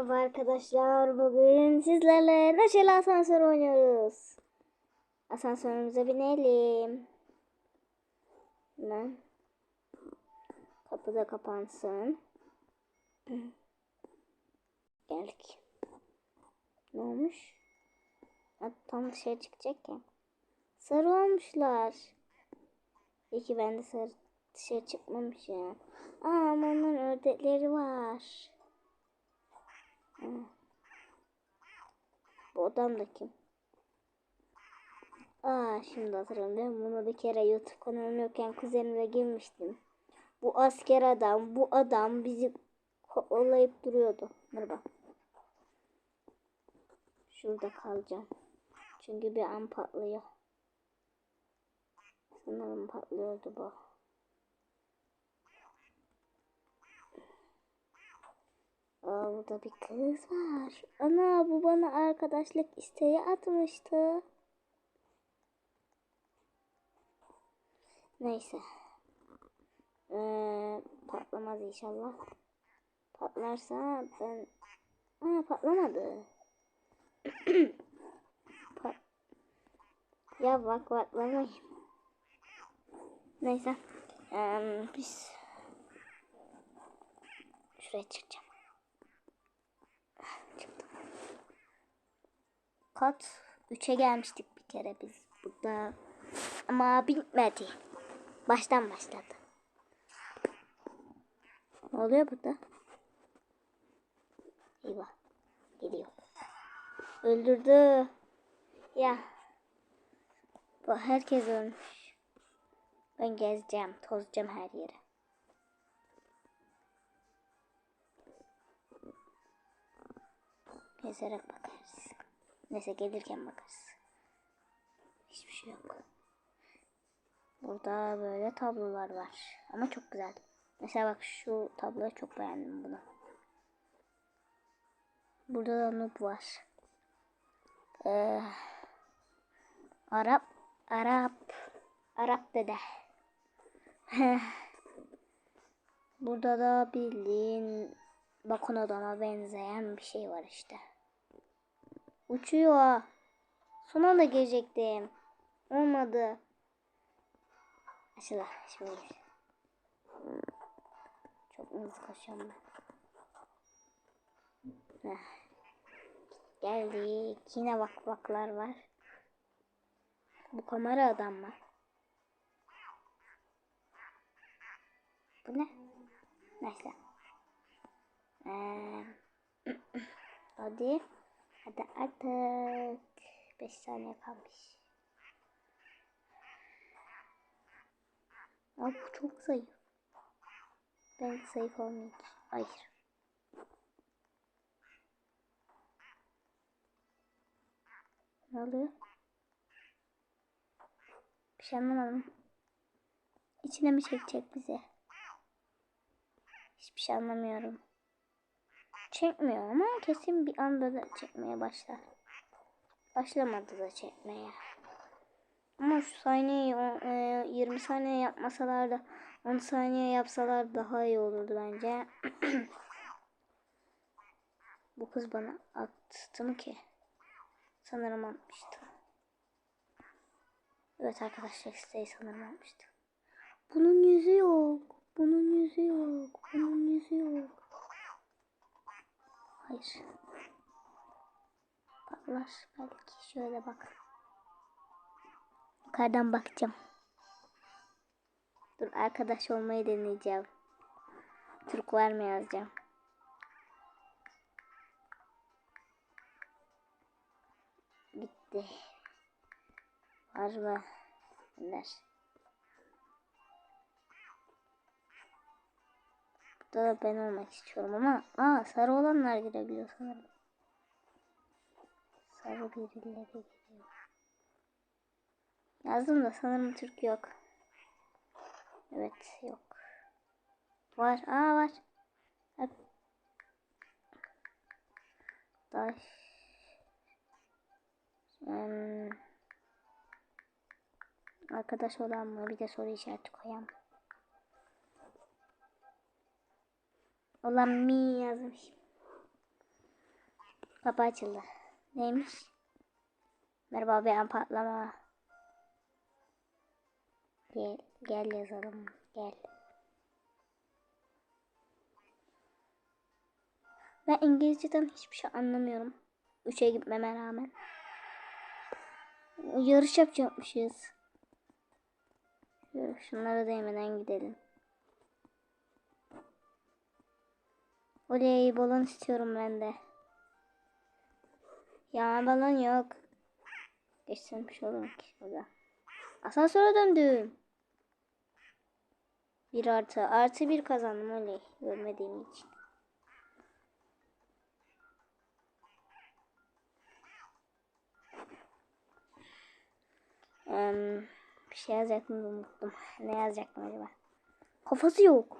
Merhaba arkadaşlar bugün sizlerle Neşeli Asansör oynuyoruz. Asansörümüze binelim. Hemen. Kapı da kapansın. Geldik. Ne olmuş? Tam dışarı çıkacak ya. Sarı olmuşlar. İyi ki ben de sarı dışarı çıkmamışım. Aa ama onların ördekleri var. Bu adam da kim? Aa şimdi hatırladım. Ben bunu bir kere YouTube kanalım yokken kuzenimle girmiştim. Bu asker adam, bu adam bizi kovalayıp duruyordu. Merhaba. Şurada kalacağım. Çünkü bir an patlıyor. Sanırım patlıyordu bu. Aa, burada bir kız var. Ana bu bana arkadaşlık isteği atmıştı. Neyse. Ee, patlamaz inşallah. Patlarsa ben... Aa patlamadı. Pat... Ya bak patlamayayım. Neyse. Ee, biz... Şuraya çıkacağım. Kat 3'e gelmiştik bir kere biz burada. Ama bitmedi. Baştan başladı. Ne oluyor burada? Eyvah. Geliyor. Öldürdü. Ya. Bu herkes ölmüş. Ben gezeceğim, tozacağım her yere. Gezerek bakarız. Neyse gelirken bakarız. Hiçbir şey yok. Burada böyle tablolar var. Ama çok güzel. Mesela bak şu tabloyu çok beğendim bunu. Burada da noob var. Ee, Arap, Arap, Arap dede. Burada da bildiğin bakın adama benzeyen bir şey var işte. Uçuyor. Son anda gelecektim. Olmadı. Açıla şimdi. Çok hızlı koşuyorum ben. Heh. Geldik. Yine bak baklar var. Bu kamera adam mı? Bu ne? Neyse. Ee, hadi. Hadi artık. 5 saniye kalmış. Aa, bu çok zayıf. Ben zayıf olmayayım. Hayır. Ne oluyor? Bir şey anlamadım. İçine mi çekecek bize? Hiçbir şey anlamıyorum. Çekmiyor ama kesin bir anda da çekmeye başlar. Başlamadı da çekmeye. Ama şu saniyeyi o, e, 20 saniye yapmasalar da 10 saniye yapsalar daha iyi olurdu bence. Bu kız bana attı mı ki? Sanırım atmıştı. Evet arkadaşlar isteği sanırım atmıştı. Bunun yüzü yok. Bunun yüzü Patlar belki. Şöyle bak. Yukarıdan bakacağım. Dur arkadaş olmayı deneyeceğim. Türk var mı yazacağım. Gitti. Var mı? Gönder. Burada da ben olmak istiyorum ama aa sarı olanlar girebiliyor sanırım. Sarı birileri giriyor. Yazdım da sanırım Türk yok. Evet yok. Var. Aa var. Hep. Daş. Hmm. Arkadaş olan mı? Bir de soru işareti koyalım. Olan mi yazmış. Kapı açıldı. Neymiş? Merhaba ben patlama. Gel, gel yazalım. Gel. Ben İngilizceden hiçbir şey anlamıyorum. Üçe gitmeme rağmen. Yarış yapacakmışız. Şunlara değmeden gidelim. Oley balon istiyorum ben de. Ya balon yok. Geçsem olur ki şurada. Asansöre döndüm. Bir artı. Artı bir kazandım oley. Görmediğim için. Em, bir şey yazacaktım unuttum. Ne yazacaktım acaba? Kafası yok.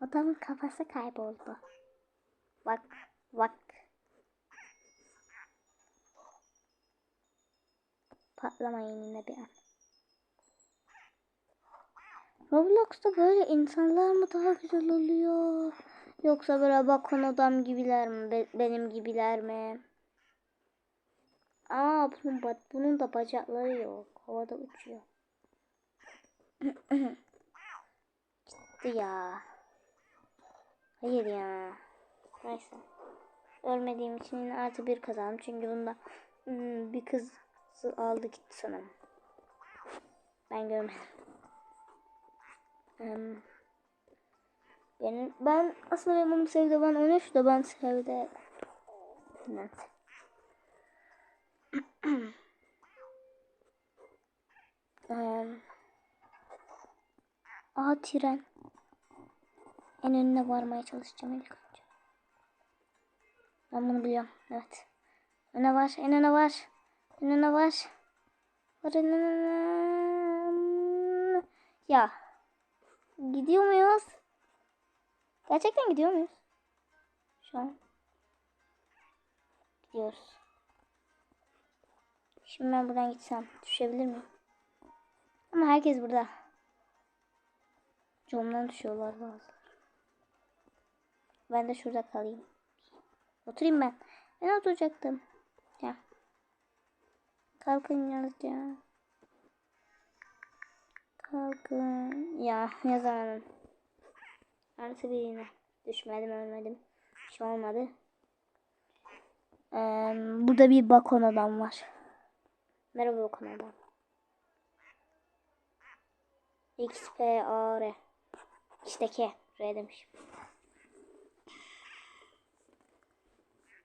Adamın kafası kayboldu. Bak, bak. Patlamayın yine bir an. Roblox'ta böyle insanlar mı daha güzel oluyor? Yoksa böyle bakon adam gibiler mi? Be- benim gibiler mi? Aa bunun, bunun da bacakları yok. Havada uçuyor. Gitti ya. Hayır ya. Neyse. Ölmediğim için yine artı bir kazandım. Çünkü bunda hmm, bir kız aldı gitti sanırım. Ben görmedim. Hmm. Benim, ben aslında ben bunu sevdi. Ben 13 da ben sevdi. Evet. Aa tren. En önüne varmaya çalışacağım ilk önce. Ben bunu biliyorum. Evet. Öne var. En öne var. En öne var. Var en öne. Ya. Gidiyor muyuz? Gerçekten gidiyor muyuz? Şu an. Gidiyoruz. Şimdi ben buradan gitsem düşebilir miyim? Ama herkes burada. Camdan düşüyorlar bazıları. Ben de şurada kalayım. Oturayım ben. Ben oturacaktım. Ya. Kalkın yazacağım. Kalkın. Ya yazamadım. Artı bir yine. Düşmedim ölmedim. Şey olmadı. Ee, burada bir bakon adam var. Merhaba bakon adam. X, P, A, R. İşte K. R demişim.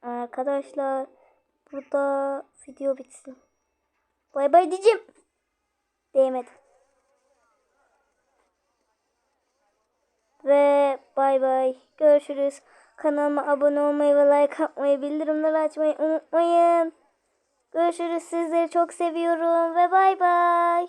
Arkadaşlar burada video bitsin. Bay bay diyeceğim. Değmedim. Ve bay bay. Görüşürüz. Kanalıma abone olmayı ve like atmayı, bildirimleri açmayı unutmayın. Görüşürüz. Sizleri çok seviyorum ve bay bay.